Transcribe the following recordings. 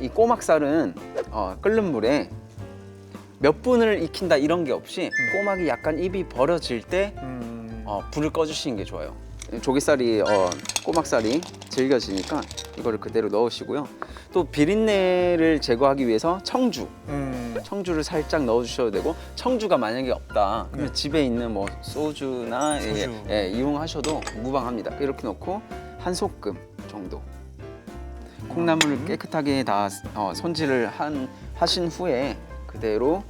이 꼬막살은 어, 끓는 물에 몇 분을 익힌다 이런 게 없이 꼬막이 약간 입이 벌어질 때 음. 어, 불을 꺼주시는 게 좋아요. 조개살이 어, 꼬막살이 질겨지니까 이거를 그대로 넣으시고요. 또 비린내를 제거하기 위해서 청주, 음. 청주를 살짝 넣어주셔도 되고 청주가 만약에 없다 그러면 네. 집에 있는 뭐 소주나 예, 소주. 예, 이용하셔도 무방합니다. 이렇게 넣고 한 소끔 정도. 콩나물을 음. 깨끗하게 다 어, 손질을 한, 하신 후에 그대로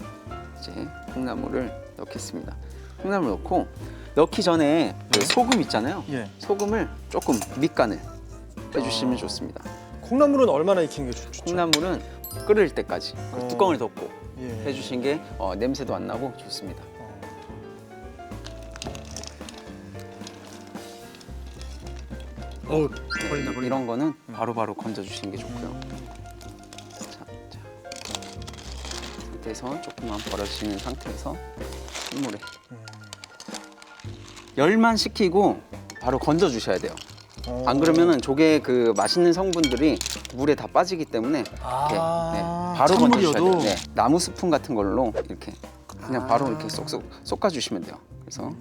이제 콩나물을 넣겠습니다. 콩나물 넣고 넣기 전에 그 네. 소금 있잖아요. 예. 소금을 조금 밑간을 빼주시면 아. 좋습니다. 콩나물은 얼마나 익힌 게 좋- 좋죠? 콩나물은 끓을 때까지 그 어. 뚜껑을 덮고 예. 해주신 게 어, 냄새도 안 나고 좋습니다. 어. 어우, 네, 걸린다, 걸린다. 이런 거는 바로바로 건져주시는 게 좋고요. 음. 자, 자. 상태에서 조금만 벌어지는 상태에서 물에 음. 열만 식히고 바로 건져 주셔야 돼요. 어. 안 그러면은 조개 그 맛있는 성분들이 물에 다 빠지기 때문에 이렇게 아, 네, 바로 건져 주셔야 돼요. 찬물이어도? 네, 나무 스푼 같은 걸로 이렇게 그냥 바로 아. 이렇게 쏙쏙 쏙 가 주시면 돼요. 그래서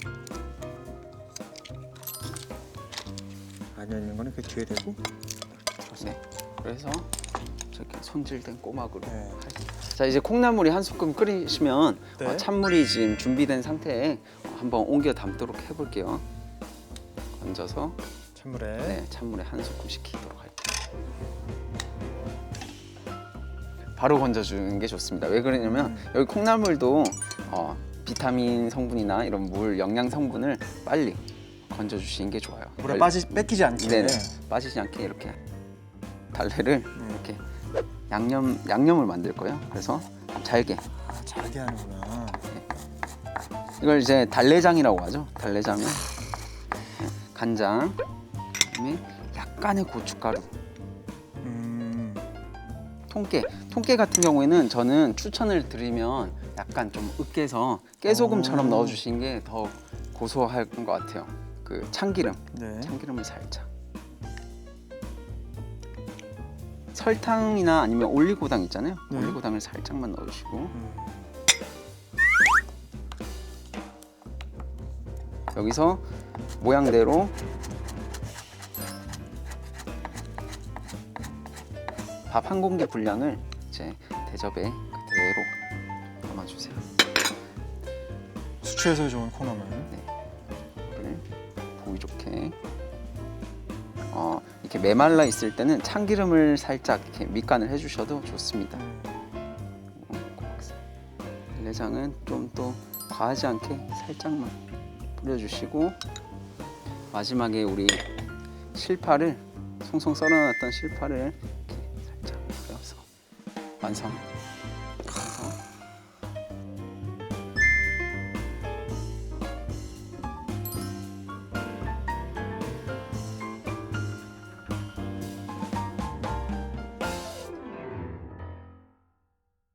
안에 있는 거는 그 뒤에 대고. 네, 그래서 저렇게 손질된 꼬막으로 네. 자 이제 콩나물이 한 소끔 끓이시면 네. 어, 찬물이 지금 준비된 상태에 한번 옮겨 담도록 해볼게요. 건져서 찬물에. 네, 찬물에 한 소끔 식히도록 할게요. 바로 건져주는 게 좋습니다. 왜 그러냐면 음. 여기 콩나물도 어, 비타민 성분이나 이런 물 영양 성분을 빨리 건져주시는 게 좋아요. 물에 빠지 뺏기지 않게. 네네 빠지지 않게 이렇게 달래를 음. 이렇게 양념 양념을 만들 거예요. 그래서 잘게 아, 잘게 하는구나. 이걸 이제 달래장이라고 하죠. 달래장은 간장, 그다음에 약간의 고춧가루, 음. 통깨. 통깨 같은 경우에는 저는 추천을 드리면 약간 좀 으깨서 깨소금처럼 오. 넣어주신 게 더 고소할 것 같아요. 그 참기름, 네. 참기름을 살짝. 설탕이나 아니면 올리고당 있잖아요. 네. 올리고당을 살짝만 넣어주시고 음. 여기서 모양대로 밥 한 공기 분량을 이제 대접에 그대로 담아주세요. 수치에서 좋은 콩나물. 이렇게 메말라 있을 때는 참기름을 살짝 이렇게 밑간을 해주셔도 좋습니다. 음. 내장은 좀또 과하지 않게 살짝만 뿌려주시고 마지막에 우리 실파를 송송 썰어놨던 실파를 이렇게 살짝 뿌려서 완성.